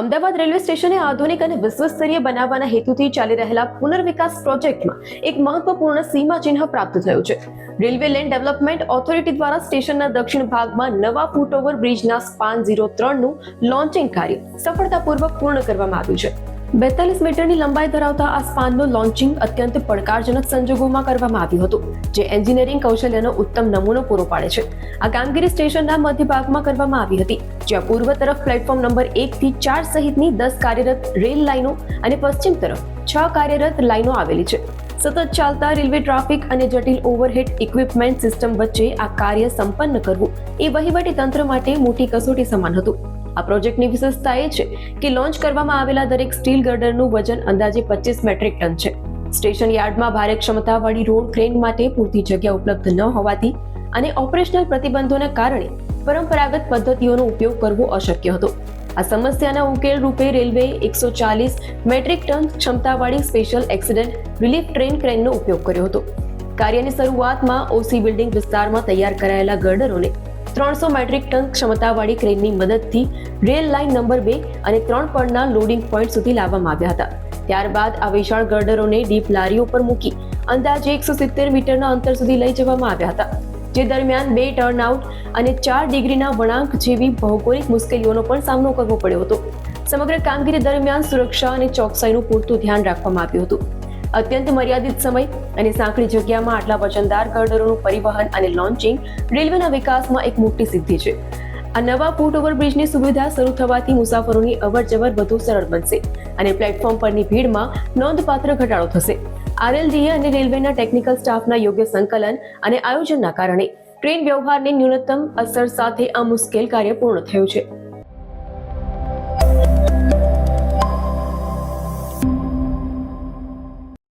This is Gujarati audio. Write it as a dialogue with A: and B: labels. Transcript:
A: અમદાવાદ રેલવે સ્ટેશને આધુનિક અને વિશ્વસ્તરીય બનાવવાના હેતુથી ચાલી રહેલા પુનર્વિકાસ પ્રોજેક્ટમાં એક મહત્વપૂર્ણ સીમાચિહ્ન પ્રાપ્ત થયું છે. રેલવે લેન્ડ ડેવલપમેન્ટ ઓથોરિટી દ્વારા સ્ટેશનના દક્ષિણ ભાગમાં નવા ફૂટઓવર બ્રિજના સ્પાન ઝીરો ત્રણનું લોન્ચિંગ કાર્ય સફળતાપૂર્વક પૂર્ણ કરવામાં આવ્યું છે. બેતાલીસ મીટરની લંબાઈ ધરાવતા આ સ્પાનનું લોન્ચિંગ અત્યંત પડકારજનક સંજોગોમાં કરવામાં આવ્યું હતું, જે એન્જિનિયરિંગ કૌશલ્યનો ઉત્તમ નમૂનો પૂરો પાડે છે. આ કામગીરી સ્ટેશનના મધ્ય ભાગમાં કરવામાં આવી હતી, જ્યાં પૂર્વ તરફ પ્લેટફોર્મ નંબર એકથી ચાર સહિતની દસ કાર્યરત રેલ લાઇનો અને પશ્ચિમ તરફ છ કાર્યરત લાઇનો આવેલી છે. સતત ચાલતા રેલવે ટ્રાફિક અને જટિલ ઓવરહેડ ઇક્વિપમેન્ટ સિસ્ટમ વચ્ચે આ કાર્ય સંપન્ન કરવું એ વહીવટી તંત્ર માટે મોટી કસોટી સમાન હતું. આ પ્રોજેક્ટની વિશેષતા એ છે કે લોન્ચ કરવામાં આવેલા દરેક સ્ટીલ ગર્ડરનું વજન અંદાજે પચીસ મેટ્રિક ટન છે. સ્ટેશન યાર્ડમાં ભારે ક્ષમતાવાળી રોડ ક્રેન માટે પૂરતી જગ્યા ઉપલબ્ધ ન હોવાથી અને ઓપરેશનલ પ્રતિબંધોને કારણે પરંપરાગત પદ્ધતિઓનો ઉપયોગ કરવો અશક્ય હતો. આ સમસ્યાના ઉકેલ રૂપે રેલવે એકસો ચાલીસ મેટ્રિક ટન ક્ષમતાવાળી સ્પેશિયલ એક્સિડન્ટ રિલીફ ટ્રેન ક્રેનનો ઉપયોગ કર્યો હતો. કાર્યની શરૂઆતમાં ઓસી બિલ્ડિંગ વિસ્તારમાં તૈયાર કરાયેલા ગર્ડરોને ત્રણસો મેટ્રિક ટન ક્ષમતાવાળી ક્રેનની મદદથી રેલ લાઇન નંબર બે અને ત્રણ પરના લોડિંગ પોઈન્ટ સુધી લાવવામાં આવ્યા હતા. ત્યારબાદ આ વિશાળ ગર્ડરોને ડીપ લારીઓ પર મૂકી અંદાજે એકસો સિત્તેર મીટરના અંતર સુધી લઈ જવામાં આવ્યા હતા. જે દરમિયાન બે ટર્નઆઉટ અને ચાર ડિગ્રીના વળાંક જેવી ભૌગોલિક મુશ્કેલીઓનો પણ સામનો કરવો પડ્યો હતો. સમગ્ર કામગીરી દરમિયાન સુરક્ષા અને ચોકસાઈનું પૂરતું ધ્યાન રાખવામાં આવ્યું હતું. અત્યંત મર્યાદિત સમય અને સાંકડી જગ્યામાં આટલા વજનદાર ગર્ડરોનું પરિવહન અને લોન્ચિંગ રેલવેના વિકાસમાં એક મોટી સિદ્ધિ છે. આ નવા ફૂટ ઓવરબ્રિજની સુવિધા શરૂ થવાથી મુસાફરોની અવરજવર વધુ સરળ બનશે અને પ્લેટફોર્મ પરની ભીડમાં નોંધપાત્ર ઘટાડો થશે. આરએલડીએ અને રેલવેના ટેકનિકલ સ્ટાફના યોગ્ય સંકલન અને આયોજનના કારણે ટ્રેન વ્યવહારની ન્યૂનતમ અસર સાથે આ મુશ્કેલ કાર્ય પૂર્ણ થયું છે.